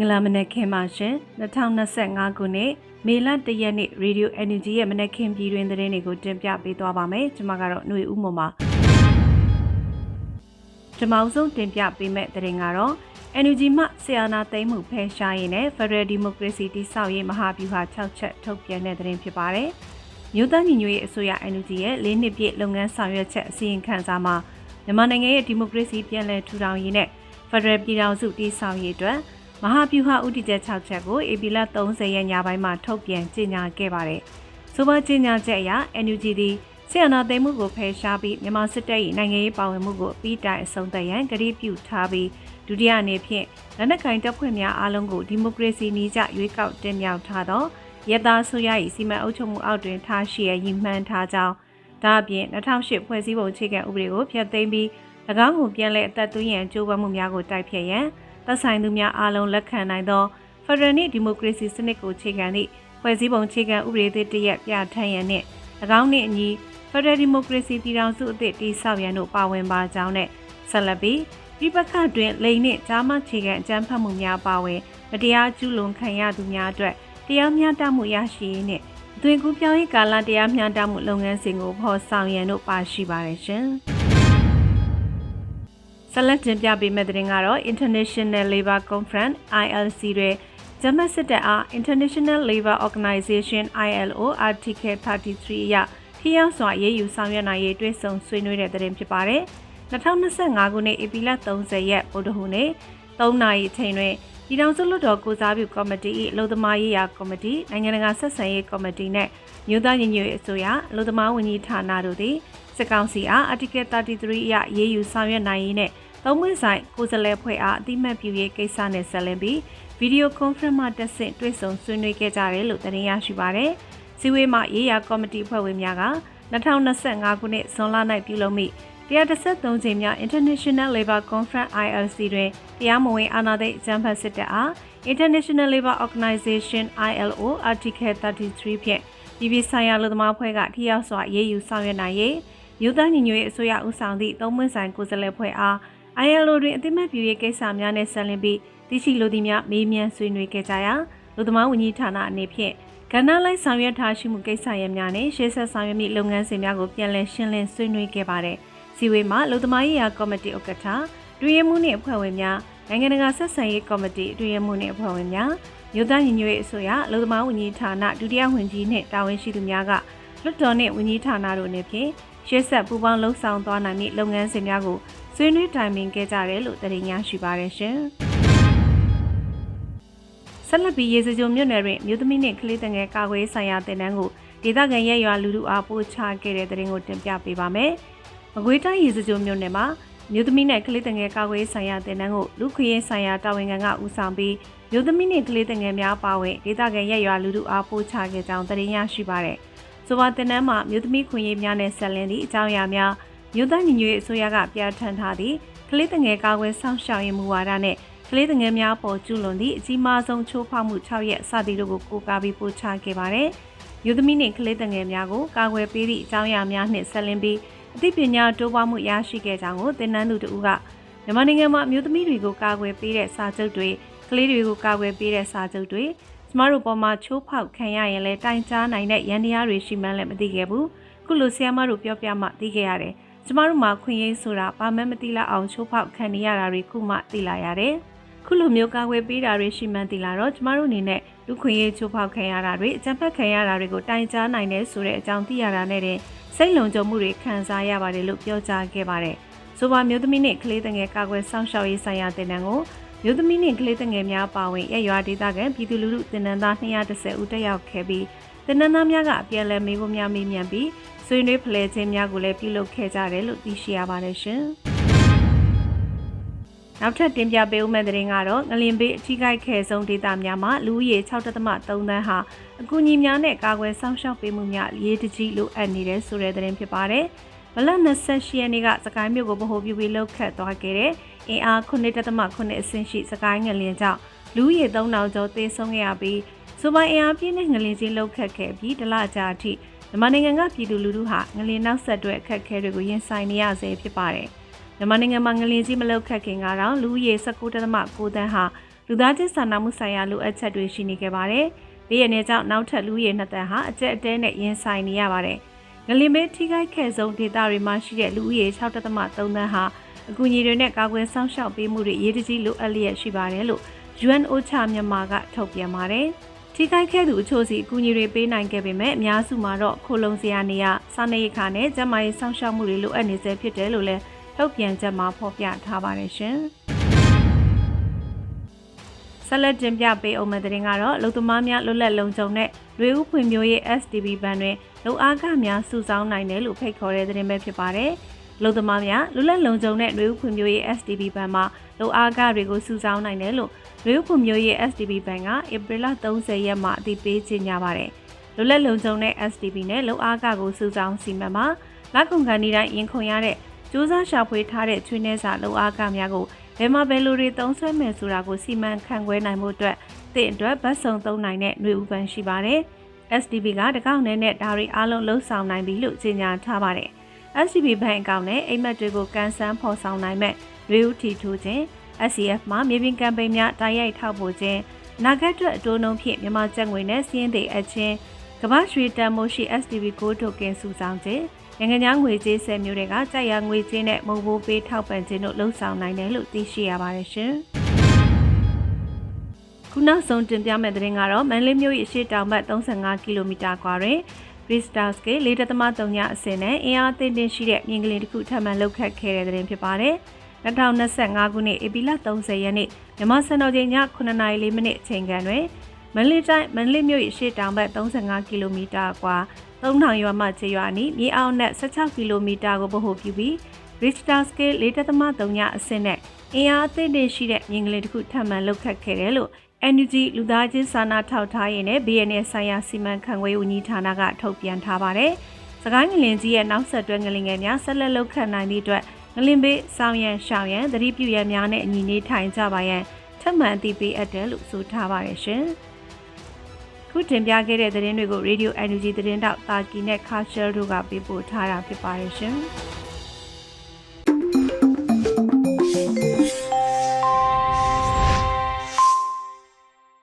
မင်္ဂလာမနက်ခင်းပါရှင်2025ခုနှစ်မေလ1ရက်နေ့ Radio Energy ရဲ့မနက်ခင်းပြည်တွင်သတင်းတွေကိုတင်ပြပေးသွားပါမယ်ကျွန်မကတော့ຫນွေဦးမွန်ပါကျွန်မအဆုံးတင်ပြပေးမယ့်သတင်းကတော့ Energy မှဆီယနာသိမ်းမှုဖယ်ရှားရေးနဲ့ Federal Democracy တိဆောက်ရေးမဟာဗျူဟာ6ချက်ထုတ်ပြန်တဲ့သတင်းဖြစ်ပါတယ်မြို့သားညီညွတ်ရေးအစိုးရ Energy ရဲ့၄နှစ်ပြည့်လုပ်ငန်းဆောင်ရွက်ချက်အစီရင်ခံစာမှာမြန်မာနိုင်ငံရဲ့ဒီမိုကရေစီပြန်လည်ထူထောင်ရေးနဲ့ Federal ပြည်ထောင်စုတည်ဆောက်ရေးအတွက် မဟာဗျူဟာဥတီချက်6ချက်ကိုဧပြီလ30ရက်ညပိုင်းမှာထုတ်ပြန်ကြေညာခဲ့ပါတယ်။ဆိုပါကြေညာချက်အရ NUG သည်ဆီယနာသိမ်းမှုကိုဖယ်ရှားပြီးမြန်မာစစ်တပ်၏နိုင်ငံရေးပါဝင်မှုကိုအပြီးတိုင်အဆုံးသတ်ရန်ကတိပြုထားပြီးဒုတိယအနေဖြင့်လက်နက်ကင်တပ်ဖွဲ့များအားလုံးကိုဒီမိုကရေစီနည်းကျရွေးကောက်တင်မြှောက်ထားသောရသားဆိုရ၏စီမံအုပ်ချုပ်မှုအောက်တွင်ထားရှိရည်မှန်းထားကြောင်းဒါအပြင်2008ဖွဲ့စည်းပုံအခြေခံဥပဒေကိုဖျက်သိမ်းပြီး၎င်းကိုပြန်လည်အသက်သွင်းရန်ကြိုးပမ်းမှုများကိုတိုက်ဖျက်ရန် သက်ဆိုင်သူများအားလုံးလက်ခံနိုင်သောဖက်ဒရယ်နှင့်ဒီမိုကရေစီစနစ်ကိုအခြေခံသည့်ဖွဲ့စည်းပုံအခြေခံဥပဒေသစ်တရက်ပြဋ္ဌာန်းရန်နှင့်၎င်းနှင့်အညီဖက်ဒရယ်ဒီမိုကရေစီပြည်ထောင်စုအသစ်တည်ဆောက်ရန်တို့ပါဝင်ပါကြောင်းနဲ့ဆက်လက်ပြီးပြည်ပခတ်တွင်လိန်နှင့်ဂျာမန်ခြေခံအကြမ်းဖက်မှုများပါဝင်မတရားကျူးလွန်ခံရသူများအတွက်တရားမျှတမှုရရှိရေးနှင့်အသွင်ကူးပြောင်းရေးကာလတရားမျှတမှုလုပ်ငန်းစဉ်ကိုဖော်ဆောင်ရန်တို့ပါရှိပါတယ်ရှင်။ ဆက်လက်တင်ပြပေးမယ့်သတင်းကတော့ International Labour Conference ILC တွင်ဂျမတ်စစ်တပ်အား International Labour Organization ILO Article 33အရထိရောက်စွာရေးယူဆောင်ရွက်နိုင်ရေးတွဲဆုံဆွေးနွေးတဲ့သတင်းဖြစ်ပါတယ်။2025ခုနှစ်ဧပြီလ30ရက်ဗုဒ္ဓဟူးနေ့3နာရီအချိန်တွင်ပြည်ထောင်စုလွှတ်တော်ကိုစားပြုကော်မတီ၏အလို့သမားရေးရာကော်မတီနိုင်ငံတကာဆက်ဆံရေးကော်မတီနှင့်မြို့သားညီညွတ်ရေးအစိုးရအလို့သမားဝန်ကြီးဌာနတို့သည်စစ်ကောင်စီအား Article 33အရရေးယူဆောင်ရွက်နိုင်ရေးနှင့် သုံးမွေးဆိုင်ကိုယ်စားလှယ်ဖွဲ့အားအတိမတ်ပြုရေးကိစ္စနဲ့ဆက်လင်းပြီးဗီဒီယိုကွန်ဖရင့်မှတက်ဆင့်တွေ့ဆုံဆွေးနွေးခဲ့ကြတယ်လို့သတင်းရရှိပါရယ်။စီဝေးမှရေးရာကော်မတီဖွဲ့ဝင်များက2025ခုနှစ်ဇွန်လ၌ပြုလုပ်မိ133ကြိမ်မြောက် International Labour Conference ILC တွင်တရားမဝင်အာဏာသိမ်းဂျမ်ဖတ်စစ်တပ်အား International Labour Organization ILO Article 33ဖြင့်ပြည်ပဆိုင်ရာလူသမားဖွဲ့ကထိရောက်စွာရေးယူဆောင်ရွက်နိုင်ရေးမြို့သားညီညွတ်ရေးအစိုးရဦးဆောင်သည့်သုံးမွန်းဆိုင်ကိုယ်စားလှယ်ဖွဲ့အား ILO တွင်အသိမှတ်ပြုရေးကိစ္စများနဲ့ဆက်လင်းပြီးသိရှိလိုသည့်များမေးမြန်းဆွေးနွေးခဲ့ကြရာလူသမားဝန်ကြီးဌာနအနေဖြင့်ကဏ္ဍလိုက်ဆောင်ရွက်ထားရှိမှုကိစ္စရပ်များနဲ့ရှေ့ဆက်ဆောင်ရွက်မိလုပ်ငန်းစဉ်များကိုပြန်လည်ရှင်းလင်းဆွေးနွေးခဲ့ပါတယ်။စီဝေးမှာလူသမားရေးရာကော်မတီဥက္ကဋ္ဌတွင်ရမှုနှင့်အဖွဲ့ဝင်များနိုင်ငံတကာဆက်ဆံရေးကော်မတီတွင်ရမှုနှင့်အဖွဲ့ဝင်များမြို့သားညီညွတ်ရေးအစိုးရလူသမားဝန်ကြီးဌာနဒုတိယဝန်ကြီးနှင့်တာဝန်ရှိသူများကလွှတ်တော်နှင့်ဝန်ကြီးဌာနတို့အနေဖြင့် ရှေ့ဆက်ပူးပေါင်းလှုပ်ဆောင်သွားနိုင်မည့်လုပ်ငန်းစဉ်များကိုဆွေးနွေးတိုင်ပင်ခဲ့ကြတယ်လို့သတင်းရရှိပါရရှင်။ဆက်လက်ပြီးရေစကြိုမြို့နယ်တွင်မြို့သမီးနှင့်ကလေးတငယ်ကာကွယ်ဆိုင်ရာတင်နန်းကိုဒေသခံရဲရွာလူလူအားပို့ချခဲ့တဲ့သတင်းကိုတင်ပြပေးပါမယ်။မကွေးတိုင်းရေစကြိုမြို့နယ်မှာမြို့သမီးနဲ့ကလေးတငယ်ကာကွယ်ဆိုင်ရာတင်နန်းကိုလူခွေရေးဆိုင်ရာတာဝန်ခံကဦးဆောင်ပြီးမြို့သမီးနှင့်ကလေးတငယ်များပါဝင်ဒေသခံရဲရွာလူလူအားပို့ချခဲ့ကြောင်းသတင်းရရှိပါရယ်။ ဆိုပါတင်နန်းမှာမြို့သမီးခွင့်ရေးများနဲ့ဆက်လင်းသည့်အကြောင်းအရာများမြို့သားညီညွတ်ရေးအစိုးရကပြဋ္ဌာန်းထားသည့်ကလေးတငယ်ကာကွယ်ဆောင်ရှောက်ရေးမူဝါဒနဲ့ကလေးငယ်များပေါ်ကျူးလွန်သည့်အကြီးမားဆုံးချိုးဖောက်မှု6ရက်စသည်တို့ကိုကိုးကားပြီးပို့ချခဲ့ပါတယ်။ယူသမီးနှင့်ကလေးငယ်များကိုကာကွယ်ပေးသည့်အကြောင်းအရာများနှင့်ဆက်လင်းပြီးအသိပညာတိုးပွားမှုရရှိခဲ့ကြောင်းကိုသင်တန်းသူတို့ကမြန်မာနိုင်ငံမှာမြို့သမီးတွေကိုကာကွယ်ပေးတဲ့စာချုပ်တွေကလေးတွေကိုကာကွယ်ပေးတဲ့စာချုပ်တွေ ကျမတို့ပေါ်မှာချိုးဖောက်ခံရရင်လည်းတိုင်ကြားနိုင်တဲ့ရန်တရားတွေရှိမှန်းလည်းမသိခဲ့ဘူး။ခုလိုဆီယမတို့ပြောပြမှသိခဲ့ရတယ်။ကျမတို့မှာခွင့်ရေးဆိုတာဘာမှမသိလောက်အောင်ချိုးဖောက်ခံနေရတာတွေခုမှသိလာရတယ်။ခုလိုမျိုးကာကွယ်ပေးတာတွေရှိမှန်းသိလာတော့ကျမတို့အနေနဲ့လူခွင့်ရေးချိုးဖောက်ခံရတာတွေအကြမ်းဖက်ခံရတာတွေကိုတိုင်ကြားနိုင်တယ်ဆိုတဲ့အကြောင်းသိရတာနဲ့တင်စိတ်လုံခြုံမှုတွေခံစားရပါတယ်လို့ပြောကြားခဲ့ပါတယ်။ဆိုပါမျိုးသမီးနဲ့ကလေးငယ်ကာကွယ်စောင့်ရှောက်ရေးဆိုင်ရာတင်နန်းကို မျိုးသမီးနဲ့ကလေးငယ်များပါဝင်ရရွာဒေသခံပြည်သူလူထုတင်နန်းသား230ဦးတက်ရောက်ခဲ့ပြီးတင်နန်းသားများကအပြန်အလှန်မေးခွန်းများမေးမြန်းပြီးဆွေးနွေးဖလှယ်ခြင်းများကိုလည်းပြုလုပ်ခဲ့ကြတယ်လို့သိရှိရပါတယ်ရှင်။နောက်ထပ်တင်ပြပေးဦးမယ့်သတင်းကတော့ငလင်ဘေးအထီးကိုက်ခဲဆုံးဒေသများမှာလူဦးရေ6.3သန်းဟာအကူအညီများနဲ့ကာကွယ်စောင့်ရှောက်ပေးမှုများရေးတကြီးလိုအပ်နေတဲ့ဆိုတဲ့သတင်းဖြစ်ပါတယ်။ မလ28ရက်နေ့ကစကိုင်းမြို့ကိုဗဟိုပြုပြီးလှုပ်ခတ်သွားခဲ့တဲ့အင်အား9.8အဆင့်ရှိစကိုင်းငလင်ကြောင့်လူဦးရေ3000ကျော်သေဆုံးခဲ့ရပြီးစူပိုင်အင်အားပြည့်တဲ့ငလင်ကြီးလှုပ်ခတ်ခဲ့ပြီးတလကြာအထိမြန်မာနိုင်ငံကပြည်သူလူထုဟာငလင်နောက်ဆက်တွဲအခက်အခဲတွေကိုရင်ဆိုင်နေရဆဲဖြစ်ပါတယ်။မြန်မာနိုင်ငံမှာငလင်ကြီးမလောက်ခတ်ခင်ကတော့လူဦးရေ19.9တန်းဟာလူသားချင်းစာနာမှုဆိုင်ရာလိုအပ်ချက်တွေရှိနေခဲ့ပါတယ်။ဘေးရနေကြောင့်နောက်ထပ်လူရည်နှစ်တန်းဟာအကျက်အတဲနဲ့ရင်ဆိုင်နေရပါတယ်။ ငလင်မဲထိခိုက်ခဲ့ဆုံးဒေသတွေမှာရှိတဲ့လူဦးရေ6.3တန်းဟာအကူအညီတွေနဲ့ကာကွယ်စောင့်ရှောက်ပေးမှုတွေအရေးတကြီးလိုအပ်လျက်ရှိပါတယ်လို့ UNOCHA မြန်မာကထုတ်ပြန်ပါတယ်။ထိခိုက်ခဲ့သူအချို့စီအကူအညီတွေပေးနိုင်ခဲ့ပေမဲ့အများစုမှာတော့ခိုလုံစရာနေရစားနေရခါနဲ့ကျန်းမာရေးစောင့်ရှောက်မှုတွေလိုအပ်နေစေဖြစ်တယ်လို့လည်းထုတ်ပြန်ချက်မှာဖော်ပြထားပါတယ်ရှင်။ ဆက်လက်တင်ပြပေးအောင်မယ့်တဲ့ရင်ကတော့လုံသမားများလွတ်လပ်လုံခြုံတဲ့ရွေဦးဖွံ့ဖြိုးရေး STB ဘဏ်တွင်လုံအားကများစုဆောင်းနိုင်တယ်လို့ဖိတ်ခေါ်တဲ့သတင်းပဲဖြစ်ပါတယ်။လုံသမားများလွတ်လပ်လုံခြုံတဲ့ရွေဦးဖွံ့ဖြိုးရေး STB ဘဏ်မှာလုံအားကတွေကိုစုဆောင်းနိုင်တယ်လို့ရွေဦးဖွံ့ဖြိုးရေး STB ဘဏ်ကဧပြီလ30ရက်မှာအသိပေးကြေညာပါတယ်။လွတ်လပ်လုံခြုံတဲ့ STB နဲ့လုံအားကကိုစုဆောင်းစီမံမှာလက်ကုန်ကန်ဒီတိုင်းရင်ခုန်ရတဲ့စူးစမ်းရှာဖွေထားတဲ့ချွေးနှဲစာလုံအားကများကို ဘယ်မှာဘယ်လိုတွေသုံးဆွဲမယ်ဆိုတာကိုစီမံခန့်ခွဲနိုင်မှုအတွက်တင့်အတွက်ဗတ်စုံသုံးနိုင်တဲ့ຫນွေဥပန်းရှိပါတယ်။ STB ကတကောက်နဲ့နဲ့ဒါတွေအားလုံးလှုပ်ဆောင်နိုင်ပြီလို့ကြေညာထားပါတယ်။ STB ဘဏ်အကောင့်နဲ့အိမ်မက်တွေကိုကန်ဆန်းဖော်ဆောင်နိုင်မဲ့ຫນွေဥထီထိုးခြင်း SCF မှာမြေပြင်ကမ်ပိန်းများတိုက်ရိုက်ထောက်ပို့ခြင်းနာဂတ်အတွက်အတိုးနှုံဖြင့်မြန်မာကျပ်ငွေနဲ့စီးရင်တွေအချင်းကမ္ဘာရွှေတန်မိုးရှိ STB ကိုတိုကင်စုဆောင်ခြင်း နိုင်ငံခြားငွေကြေးဆယ်မျိုးတွေကကြိုက်ရငွေကြေးနဲ့မုံဘိုးပေးထောက်ပံ့ခြင်းတို့လှုံ့ဆော်နိုင်တယ်လို့သိရှိရပါတယ်ရှင်။ခုနောက်ဆုံးတင်ပြမယ့်သတင်းကတော့မန္တလေးမြို့ရဲ့ရှေ့တောင်ဘက်35ကီလိုမီတာကွာတွင် Bristars က4.3ညအစင်းနဲ့အင်အားသိတင်ရှိတဲ့မြင်းကလေးတစ်ခုထပ်မံလှုပ်ခတ်ခဲ့တဲ့သတင်းဖြစ်ပါတယ်။2025ခုနှစ်ဧပြီလ30ရက်နေ့မြန်မာစံတော်ချိန်ည9:04မိနစ်အချိန်ကန်တွင် မန္တလေးတိုင်းမန္တလေးမြို့ရဲ့ရှေ့တောင်ဘက်35ကီလိုမီတာကွာ3000ရွာမှခြေရွာနီးမြေအောက်နဲ့16ကီလိုမီတာကိုဗဟိုပြုပြီး Richter scale 4.3ညအဆင့်နဲ့အင်အားအသင့်တင်ရှိတဲ့မြင်းကလေးတစ်ခုထပ်မံလှုပ်ခတ်ခဲ့တယ်လို့ NUG လူသားချင်းစာနာထောက်ထားရေးနဲ့ BNN ဆိုင်ရာစီမံခန့်ခွဲရေးဝန်ကြီးဌာနကထုတ်ပြန်ထားပါတယ်။စကိုင်းငလင်ကြီးရဲ့နောက်ဆက်တွဲငလင်ငယ်များဆက်လက်လှုပ်ခတ်နိုင်သည့်အတွက်ငလင်ဘေးစောင်းရန်ရှောင်းရန်သတိပြုရန်များနဲ့အညီနေထိုင်ကြပါရန်ထပ်မံအသိပေးအပ်တယ်လို့ဆိုထားပါတယ်ရှင်။ ခုတင်ပြခဲ့တဲ့သတင်းတွေကို Radio NUG သတင်းတောက်တာကီနဲ့ Carshel တို့ကပေးပို့ထားတာဖြစ်ပါတယ်ရှင်။